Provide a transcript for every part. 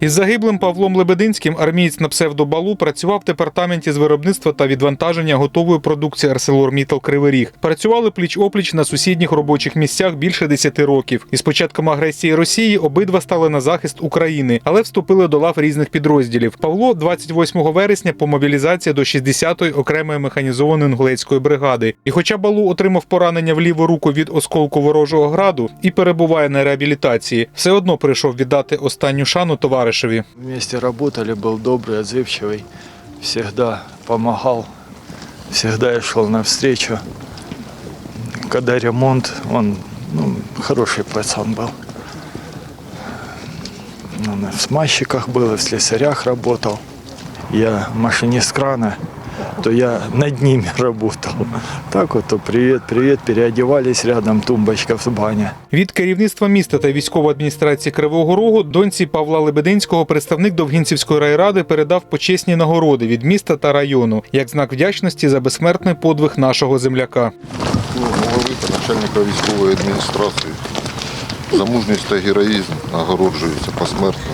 Із загиблим Павлом Лебединським армієць на псевдобалу працював в департаменті з виробництва та відвантаження готової продукції ArcelorMittal Кривий Ріг. Працювали пліч-опліч на сусідніх робочих місцях більше 10 років. Із початком агресії Росії обидва стали на захист України, але вступили до лав різних підрозділів. Павло 28 вересня по мобілізації до 60-ї окремої механізованої інгулецької бригади. І хоча Балу отримав поранення в ліву руку від осколку ворожого граду і перебуває на реабілітації, все одно прийшов віддати останню шану товаришеві. Вместе работали, был добрый, отзывчивый, всегда помогал, всегда я шел навстречу. Когда ремонт, он ну, хороший пацан был. Он в смазчиках был, в слесарях работал. Я машинист крана, то я над ними работал. Так вот, то привет, привет, переодевались рядом, тумбочка в баня. Від керівництва міста та військової адміністрації Кривого Рогу доньці Павла Лебединського представник Довгінцівської райради передав почесні нагороди від міста та району як знак вдячності за безсмертний подвиг нашого земляка. Ну, голови та начальника військової адміністрації за мужність та героїзм нагороджується посмертно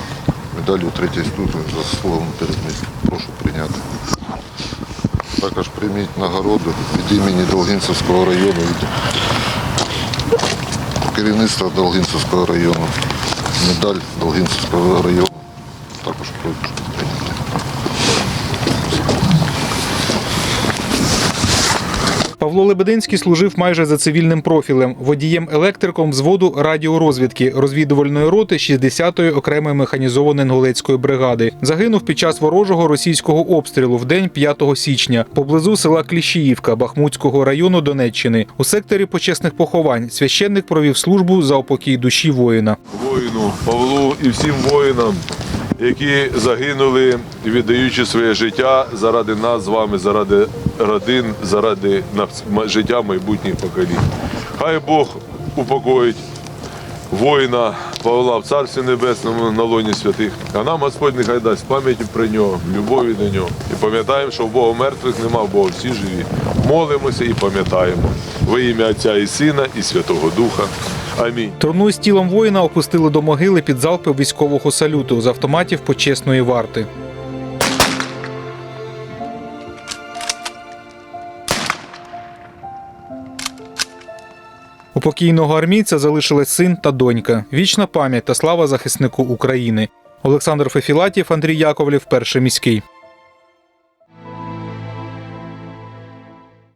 медаллю третьої ступені за заслугами перед містом. Прошу прийняти. Також прийміть нагороду від імені Долгінцевського району, від керівництва Долгінцевського району. Медаль Долгінцевського району. Також прошу прийняти. Павло Лебединський служив майже за цивільним профілем, водієм-електриком взводу радіорозвідки розвідувальної роти 60-ї окремої механізованої інгулецької бригади. Загинув під час ворожого російського обстрілу в день 5 січня поблизу села Кліщіївка Бахмутського району Донеччини. У секторі почесних поховань священник провів службу за упокій душі воїна. воїну Павлу і всім воїнам, які загинули, віддаючи своє життя заради нас з вами, заради родин, заради життя майбутніх поколінь. Хай Бог упокоїть воїна Павла в Царстві Небесному на лоні святих. А нам Господь нехай дасть пам'яті про нього, любові до нього. І пам'ятаємо, що в Бога мертвих нема, в Бога всі живі. Молимося і пам'ятаємо. Во ім'я Отця і Сина, і Святого Духа. Амінь. Труну з тілом воїна опустили до могили під залпи військового салюту з автоматів почесної варти. У покійного армійця залишились син та донька. Вічна пам'ять та слава захиснику України. Олександр Фефілатів, Андрій Яковлів, перший міський.